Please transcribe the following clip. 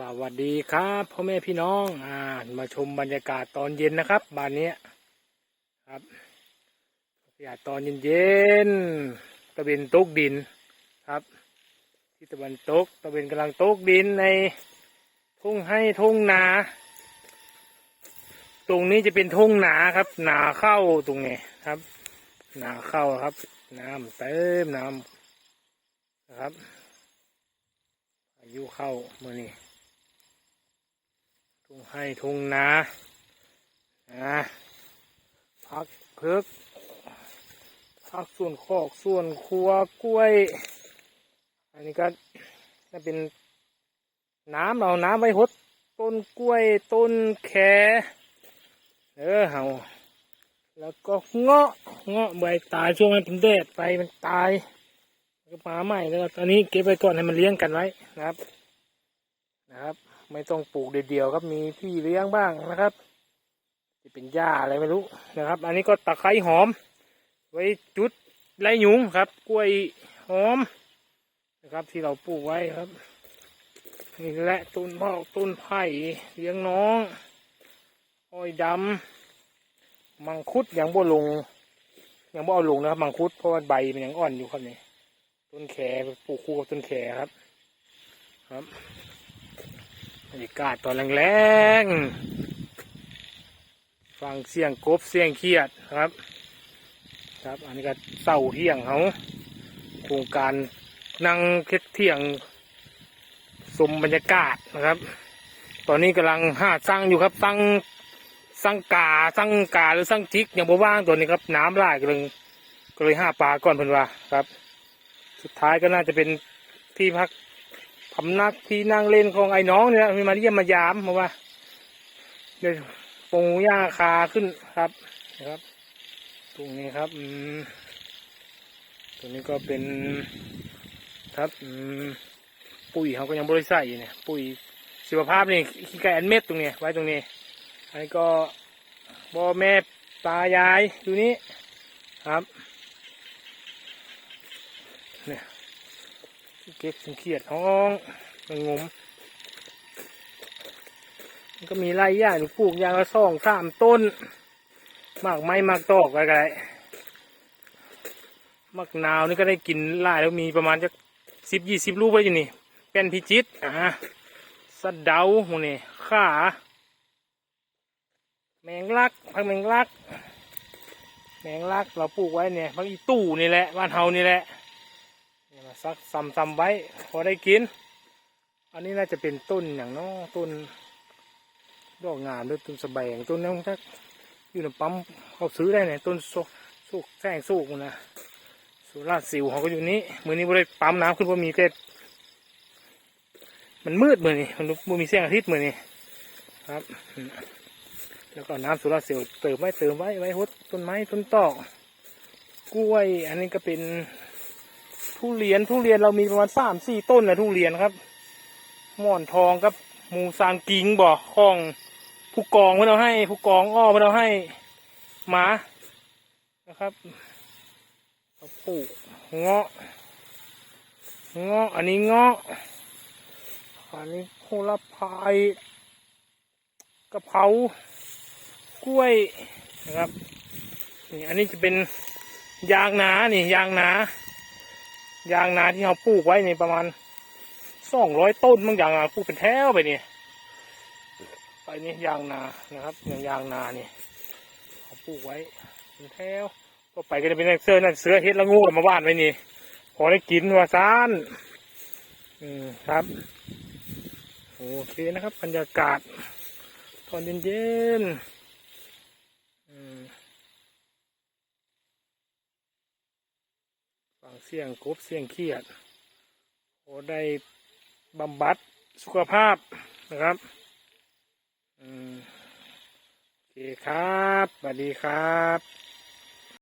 สวัสดีครับพ่อแม่พี่น้องอ่ามาชมบรรยากาศตอนเย็นนะครับบ้านนี้ครับบรรยากาศตอนเย็นๆตะเวนตกดินครับ ที่ตะวันตกตะเวนกำลังตกดินในทุ่งให้ทุ่งนา ตรงนี้จะเป็นทุ่งนาครับนาเข้าตรงนี้ครับนาเข้าครับ น้ำเต็มน้ำนะครับอายุเข้าเมื่อนี้ ทุ่งให้ทุ่งนานะพักเพิกพักส่วนคอกส่วนครัวกล้วย อันนี้ก็จะเป็นน้ำเราน้ำไว้หดต้นกล้วยต้นแขเออเห่าแล้วก็เงาะเงาะใบตายช่วงนั้นเป็นแดดไปมันตายก็มาใหม่แล้วตอนนี้เก็บไว้ก่อนให้มันเลี้ยงกันไว้นะครับ นะครับ ไม่ต้องปลูกเดียวๆครับมีที่เลี้ยงบ้างนะครับจะเป็นหญ้าอะไรไม่รู้นะครับ อันนี้ก็ตะไคร้หอม ไว้จุดไล่ยุงครับ กล้วยหอมนะครับ ที่เราปลูกไว้ครับนี่และต้นพอกต้นไผ่เลี้ยงน้องอ้อยดำมังคุดยังบ่ลง ยังบ่เอาลงนะครับ มังคุดเพราะว่าใบมันยังอ่อนอยู่ครับนี่ต้นแขปลูกคู่กับต้นแขครับ ครับ บรรยากาศตอนแรงๆฟังเสียงกบเสียงเครียดครับ ครับอันนี้ก็เตาเที่ยงเขาโครงการนั่งเค็ดเที่ยงสมบรรยากาศนะครับ ตอนนี้กำลังห้าสร้างอยู่ครับสร้างสร้างกาสร้างกาหรือสร้างจิกอย่างบ่ว่างตัวนี้ครับน้ำไหลก็เลยก็เลยห้าปลาก่อนเพิ่นว่าครับ สุดท้ายก็น่าจะเป็นที่พัก พำนักที่นั่งเล่นของไอ้น้องเนี่ยมีมาเยี่ยมมายามมาว่าเดี๋ยวปูหญ้าคาขึ้นครับนะครับตรงนี้ครับตรงนี้ก็เป็นครับปุ๋ยเขาก็ยังบริใส่อยู่เนี่ยปุ๋ยชีวภาพนี่ขี้ไก่อันเม็ดตรงนี้ไว้ตรงนี้อันนี้ก็บ่อแม่ตายายอยู่นี้ครับ เนี่ย เก็บเขียดห้องมันงมมันก็มีไร่ย่างปลูกยางละสองสามต้นมากไม้มากตอกอะไรกันมักนาวนี่ก็ได้กินไล่แล้วมีประมาณจะสิบยี่สิบลูกไว้อยู่นี่เป็นพิจิตอะสะเดาหมูนี่ข่าแมงลักพักแมงลัก แมงลักเราปลูกไว้เนี่ยพักอีตู้นี่แหละบ้านเฮานี่แหละ ซักซ้ำๆไว้ พอได้กิน อันนี้น่าจะเป็นต้นอย่างเน้อต้นดอกงามด้วยต้นสะแบงต้นนี้ถ้าอยู่ในปั๊มเขาซื้อได้เนี่ยต้นโซสุกแซงสุกมันนะสุราษฎร์สิวเขาก็อยู่นี้มือนี้บริปั๊มน้ำขึ้นว่าะมีแต่มันมืดมือนี่มันมีแสงอาทิตย์มือนี่ครับ แล้วก็น้ำสุราษฎร์สิวเติมไว้เติมไว้ไว้หดต้นไม้ต้นตอกกล้วย อันนี้ก็เป็น ทุเรียนทุเรียนเรามีประมาณสามสี่ต้นนะทุเรียนครับ หมอนทองกับมูซานกิงบ่อของผู้กองเพื่อเอาให้ ผู้กองอ้อเพื่อเอาให้หมานะครับเราปลูกเงาะเงาะอันนี้เงาะอันนี้โหระพายกะเพรากล้วยนะครับนี่อันนี้จะเป็นยางนานี่ยางนา ยางนาที่เขาปลูกไว้ในประมาณสองร้อยต้นบางอย่างอะปลูกเป็นแถวไปนี่ไปนี่ยางนานะครับอย่างยางนาเนี่ยเขาปลูกไว้เป็นแถวก็ไปก็จะเป็นเสื้อนั่นเสื้อเฮ็ดละงูมาบ้านไว้นี่พอได้กินว่าซานอืมครับโอเคนะครับบรรยากาศตอนเย็นๆอืม ฟัง เสี่ยงกบเสี่ยงเครียดโอ้ได้บำบัดสุขภาพนะครับอืมโอเคครับสวัสดีครับ